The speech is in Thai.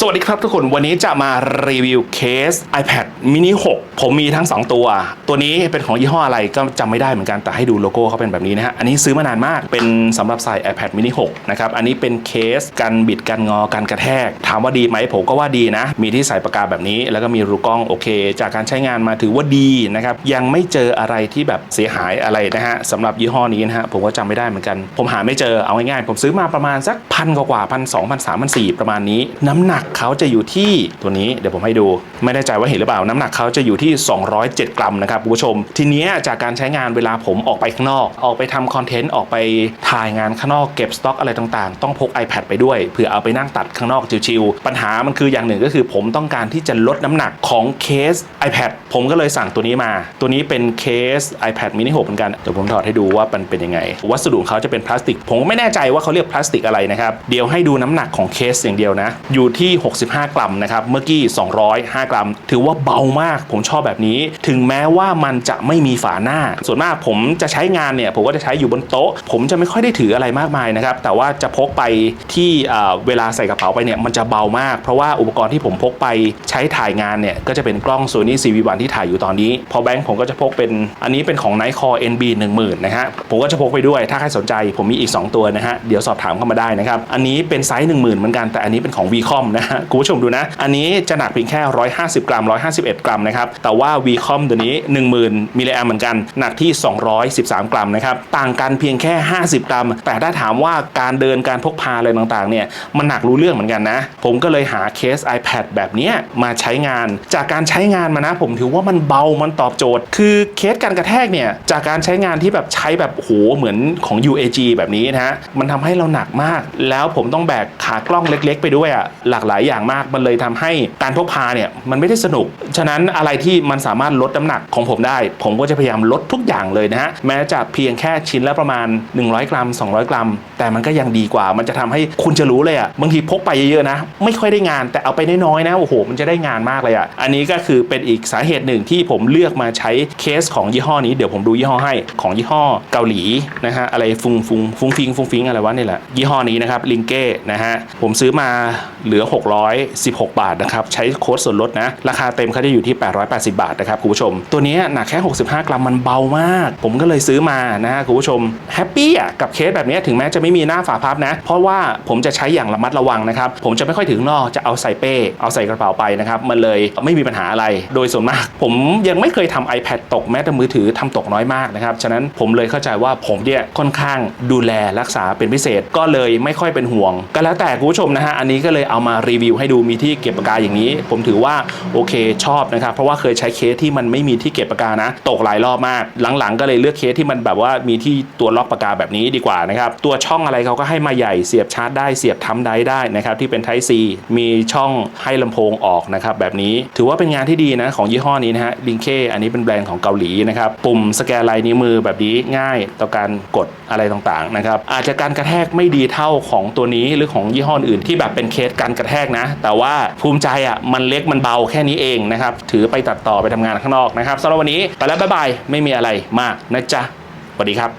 สวัสดีครับทุกคน วันนี้จะมารีวิวเคส iPad mini 6 ผมมีทั้ง 2 ตัว ตัวนี้เป็นของยี่ห้ออะไรก็จำไม่ได้เหมือนกัน แต่ให้ดูโลโก้เขาเป็นแบบนี้นะฮะ อันนี้ซื้อมานานมาก เป็นสำหรับใส่ iPad mini 6 นะครับ อันนี้เป็นเคสกันบิดกันงอกันกระแทก ถามว่าดีไหมผมก็ว่าดีนะ มีที่ใส่ปากกาแบบนี้ แล้วก็มีรูกล้องโอเค จากการใช้งานมาถือว่าดีนะครับ ยังไม่เจออะไรที่แบบเสียหายอะไรนะฮะสำหรับยี่ห้อนี้นะฮะ ผมก็จำไม่ได้เหมือนกัน ผมหาไม่เจอ เอาง่ายๆ ผมซื้อมาประมาณสักพันกว่าพันสองพันสามพันสี่ประมาณนี้ น้ำหนักเขาจะอยู่ที่ตัวนี้เดี๋ยวผมให้ดู ไม่แน่ใจว่าเห็นหรือเปล่า น้ำหนักเขาจะอยู่ที่ 207 กรัมนะครับคุณผู้ชม ทีนี้จากการใช้งานเวลาผมออกไปข้างนอก ออกไปทำคอนเทนต์ออกไปถ่ายงานข้างนอกเก็บสต็อกอะไรต่างๆ ต้องพก iPad ไปด้วยเผื่อเอาไปนั่งตัดข้างนอกชิวๆปัญหามันคืออย่างหนึ่งก็คือ ผมต้องการที่จะลดน้ำหนักของเคส iPad ผมก็เลยสั่งตัวนี้มา ตัวนี้เป็นเคส iPad mini 6เหมือนกันเดี๋ยวผมถอดให้ดูว่ามันเป็นยังไง วัสดุของเขาจะเป็นพลาสติก ผมก็ไม่แน่ใจว่าเขาเรียกพลาสติกอะไรนะครับ เดี๋ยวให้ดูน้ำหนักของเคสอย่างเดียวนะ อยู่ที่65 กรัมนะครับ เมื่อกี้ 205 กรัม ถือว่าเบามาก ผมชอบแบบนี้ ถึงแม้ว่ามันจะไม่มีฝาหน้า ส่วนมากผมจะใช้งานเนี่ย ผมก็จะใช้อยู่บนโต๊ะ ผมจะไม่ค่อยได้ถืออะไรมากมายนะครับ แต่ว่าจะพกไปที่เวลาใส่กระเป๋าไปเนี่ย มันจะเบามาก เพราะว่าอุปกรณ์ที่ผมพกไปใช้ถ่ายงานเนี่ย ก็จะเป็นกล้อง Sony CV1 ที่ถ่ายอยู่ตอนนี้ พอแบงค์ผมก็จะพกเป็น อันนี้เป็นของ Nikon NB 10,000นะฮะ ผมก็จะพกไปด้วย ถ้าใครสนใจ ผมมีอีก 2 ตัวนะฮะ เดี๋ยวสอบถามเข้ามาได้นะครับ อันนี้เป็นไซส์10,000เหมือนกัน แต่อันนี้เป็นของ Vcom นะฮะคุณผู้ชมดูนะ อันนี้จะหนักเพียงแค่ 150 กรัม 151 กรัมนะครับ แต่ว่า Vcom ตัวนี้ 10,000มิลลิแอมเหมือนกัน หนักที่ 213 กรัมนะครับ ต่างกันเพียงแค่ 50 กรัม แต่ถ้าถามว่าการเดินการพกพาอะไรต่างๆเนี่ย มันหนักรู้เรื่องเหมือนกันนะ ผมก็เลยหาเคส iPad แบบนี้มาใช้งาน จากการใช้งานมานะ ผมถือว่ามันเบา มันตอบโจทย์ คือเคสการกระแทกเนี่ย จากการใช้งานที่แบบใช้แบบโหเหมือนของ UAG แบบนี้นะฮะ มันทำให้เราหนักมาก แล้วผมต้องแบกขากล้องเล็ก ๆ ไปด้วยอะหลากหลายอย่างมาก มันเลยทำให้การพกพาเนี่ยมันไม่ได้สนุก ฉะนั้นอะไรที่มันสามารถลดน้ำหนักของผมได้ ผมก็จะพยายามลดทุกอย่างเลยนะฮะแม้จะเพียงแค่ชิ้นละประมาณ 100 กรัม 200 กรัม แต่มันก็ยังดีกว่า มันจะทำให้คุณจะรู้เลยอะบางทีพกไปเยอะๆนะ ไม่ค่อยได้งานแต่เอาไปน้อยๆนะโอ้โหมันจะได้งานมากเลยอะอันนี้ก็คือเป็นอีกสาเหตุหนึ่งที่ผมเลือกมาใช้เคสของยี่ห้อนี้เดี๋ยวผมดูยี่ห้อให้ของยี่ห้อเกาหลีนะฮะอะไรฟุงฟุงฟุงฟิงฟุงฟิงอะไรวะนี่แหละยี่ห้อนี้นะครับลิงเก้นะฮะผมซื้อมาเหลือ616 บาทนะครับใช้โค้ดส่วนลดนะราคาเต็มเขาจะอยู่ที่ 880 บาทนะครับคุณผู้ชม ตัวนี้หนักแค่ 65 กรัมมันเบามาก ผมก็เลยซื้อมานะฮะคุณผู้ชมแฮปปี้อะกับเคสแบบนี้ถึงแม้จะไม่มีหน้าฝาพับนะ เพราะว่าผมจะใช้อย่างระมัดระวังนะครับ ผมจะไม่ค่อยถึงนอกจะเอาใส่เป้ เอาใส่กระเป๋าไปนะครับมันเลยไม่มีปัญหาอะไร โดยส่วนมาก ผมยังไม่เคยทำ iPad ตกแม้แต่มือถือทำตกน้อยมากนะครับฉะนั้นผมเลยเข้าใจว่าผมเนี่ยค่อนข้างดูแลรักษาเป็นพิเศษก็เลยไม่ค่อยเป็นห่วง ก็แล้วแต่คุณผู้ชมนะฮะอันนี้ก็เลยเอามารีวิวให้ดูมีที่เก็บปากกาอย่างนี้ ผมถือว่าโอเคชอบนะครับ เพราะว่าเคยใช้เคสที่มันไม่มีที่เก็บปากกานะ ตกหลายรอบมาก หลังๆ ก็เลยเลือกเคสที่มันแบบว่ามีที่ตัวล็อกปากกาแบบนี้ดีกว่านะครับ ตัวช่องอะไรเขาก็ให้มาใหญ่เสียบชาร์จได้เสียบทำได้ได้นะครับที่เป็น Type C มีช่องให้ลำโพงออกนะครับแบบนี้ถือว่าเป็นงานที่ดีนะของยี่ห้อนี้นะฮะลิงเคอันนี้เป็นแบรนด์ของเกาหลีนะครับปุ่มสแกนลายนิ้วมือแบบนี้ง่ายต่อการกดอะไรต่างๆนะครับอาจจะการกระแทกไม่ดีเท่าของตัวนี้หรือของยี่ห้ออื่นที่แบบเป็นเคสการกระแทกนะ แต่ว่าภูมิใจอะมันเล็กมันเบาแค่นี้เองนะครับ ถือไปตัดต่อไปทำงานข้างนอกนะครับสำหรับวันนี้ไปแล้วบ๊ายบายไม่มีอะไรมากนะจ๊ะสวัสดีครับ